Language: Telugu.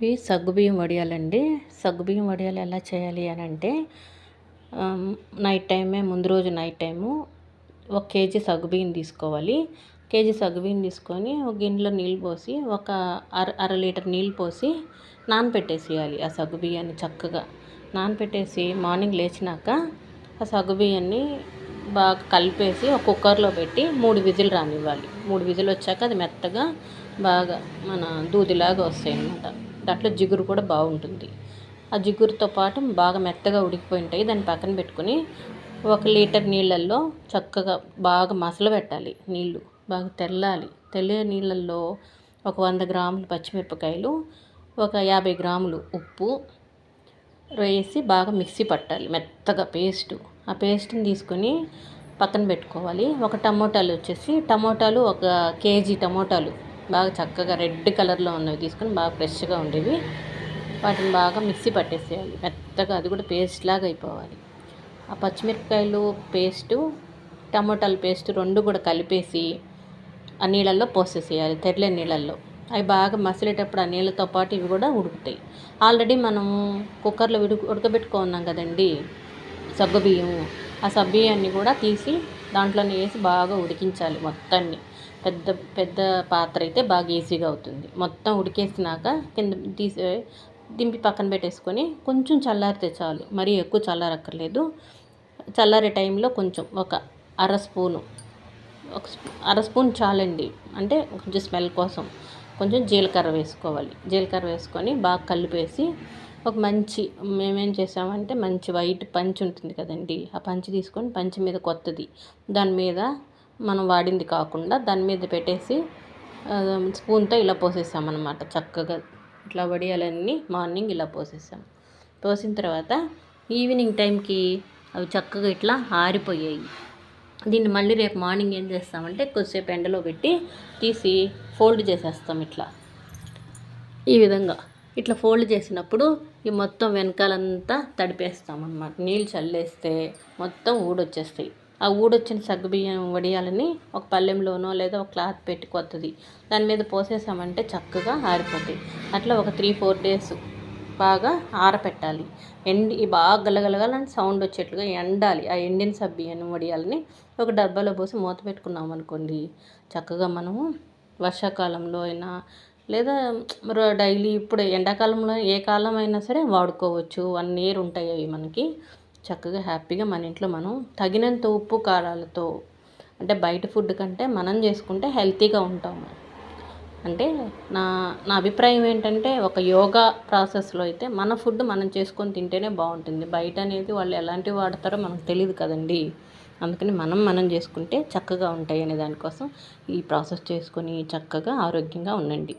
ఇవి సగ్గుబియ్యం వడియాలండి. సగ్గుబియ్యం వడియాలు ఎలా చేయాలి అని అంటే నైట్ టైమే ముందు రోజు నైట్ టైము ఒక కేజీ సగ్గుబియ్యం తీసుకోవాలి. కేజీ సగ్గుబియ్యం తీసుకొని ఒక గిన్నెలో నీళ్ళు పోసి ఒక అర అర లీటర్ నీళ్ళు పోసి నానపెట్టేసేయాలి ఆ సగ్గుబియ్యాన్ని చక్కగా. నానపెట్టేసి మార్నింగ్ లేచినాక ఆ సగ్గుబియ్యాన్ని బాగా కలిపేసి ఒక కుక్కర్లో పెట్టి మూడు విజిల్ రానివ్వాలి. మూడు విజిల్ వచ్చాక అది మెత్తగా బాగా మన దూదిలాగా వస్తాయి అన్నమాట దాంట్లో జిగురు కూడా బాగుంటుంది. ఆ జిగురుతో పాటు బాగా మెత్తగా ఉడికిపోయి ఉంటాయి దాన్ని పక్కన పెట్టుకొని ఒక లీటర్ నీళ్ళల్లో చక్కగా బాగా మసలు పెట్టాలి నీళ్ళు. బాగా తెల్లాలి. తెల్లే నీళ్ళల్లో ఒక వంద గ్రాములు పచ్చిమిరపకాయలు ఒక యాభై గ్రాములు ఉప్పు వేసి బాగా మిక్సీ పట్టాలి మెత్తగా పేస్టు. ఆ పేస్ట్ని తీసుకొని పక్కన పెట్టుకోవాలి. ఒక టమోటాలు వచ్చేసి టమోటాలు ఒక కేజీ టమోటాలు బాగా చక్కగా రెడ్ కలర్లో ఉన్నవి తీసుకొని బాగా ఫ్రెష్గా ఉండేవి. వాటిని బాగా మిక్సీ పట్టేసేయాలి. మెత్తగా అది కూడా పేస్ట్ లాగా అయిపోవాలి. ఆ పచ్చిమిరపకాయలు పేస్టు టమోటాల పేస్ట్ రెండు కూడా కలిపేసి ఆ నీళ్ళల్లో పోసేసేయాలి తెరలే నీళ్ళల్లో. అవి బాగా మసిలేటప్పుడు ఆ నీళ్ళతో పాటు ఇవి కూడా ఉడుకుతాయి. ఆల్రెడీ మనం కుక్కర్లో ఉడుకు ఉడకబెట్టుకున్నాం కదండి సగ్గుబియ్యం ఆ సబ్బియ్యాన్ని కూడా తీసి దాంట్లోనే వేసి బాగా ఉడికించాలి మొత్తాన్ని. పెద్ద పెద్ద పాత్ర అయితే బాగా ఈజీగా అవుతుంది. మొత్తం ఉడికేసినాక కింద తీసి దింపి పక్కన పెట్టేసుకొని కొంచెం చల్లారితే చాలు. మరీ ఎక్కువ చల్లారక్కర్లేదు. చల్లారే టైంలో కొంచెం ఒక అర స్పూను ఒక అర స్పూన్ చాలండి. అంటే కొంచెం స్మెల్ కోసం. కొంచెం జీలకర్ర వేసుకోవాలి. జీలకర్ర వేసుకొని బాగా కలిపేసి ఒక మంచి మేమేం చేసామంటే మంచి వైట్ పంచి ఉంటుంది కదండి ఆ పంచి తీసుకొని పంచి మీద కొత్తది. దాని మీద మనం వాడింది కాకుండా దాని మీద పెట్టేసి స్పూన్తో ఇలా పోసేసామన్నమాట చక్కగా. ఇట్లా వడియాలన్నీ మార్నింగ్ ఇలా పోసేసాం. పోసిన తర్వాత ఈవినింగ్ టైంకి అవి చక్కగా ఇట్లా ఆరిపోయాయి. దీన్ని మళ్ళీ రేపు మార్నింగ్ ఏం చేస్తామంటే కొద్దిసేపు ఎండలో పెట్టి తీసి ఫోల్డ్ చేసేస్తాం ఇట్లా. ఈ విధంగా. ఇట్లా ఫోల్డ్ చేసినప్పుడు ఈ మొత్తం వెనకాలంతా తడిపేస్తాం అన్నమాట నీళ్ళు చల్లేస్తే మొత్తం ఊడొచ్చేస్తాయి. ఆ ఊడొచ్చిన సగ్గుబియ్యం వడియాలని ఒక పళ్ళెంలోనో లేదా ఒక క్లాత్ పెట్టి కొత్తది. దాని మీద పోసేసామంటే చక్కగా ఆరిపోతాయి. అట్లా ఒక త్రీ ఫోర్ డేస్ బాగా ఆరపెట్టాలి. ఎండి బాగా గలగలగాలని సౌండ్ వచ్చేట్లుగా ఎండాలి. ఆ ఎండిన సబ్బియ్యం వడియాలని ఒక డబ్బాలో పోసి మూత పెట్టుకున్నాం అనుకోండి చక్కగా మనము వర్షాకాలంలో అయినా లేదా డైలీ ఇప్పుడు ఎండాకాలంలో ఏ కాలం అయినా సరే వాడుకోవచ్చు. వన్ ఇయర్ ఉంటాయి అవి మనకి. చక్కగా హ్యాపీగా మన ఇంట్లో మనం తగినంత ఉప్పు కారాలతో అంటే బయట ఫుడ్ కంటే మనం చేసుకుంటే హెల్తీగా ఉంటాము. అంటే నా నా అభిప్రాయం ఏంటంటే ఒక యోగా ప్రాసెస్లో అయితే మన ఫుడ్ మనం చేసుకొని తింటేనే బాగుంటుంది. బయట అనేది వాళ్ళు ఎలాంటివి వాడతారో మనకు తెలియదు కదండి. అందుకని మనం మనం చేసుకుంటే చక్కగా ఉంటాయి అనే దానికోసం ఈ ప్రాసెస్ చేసుకొని చక్కగా ఆరోగ్యంగా ఉండండి.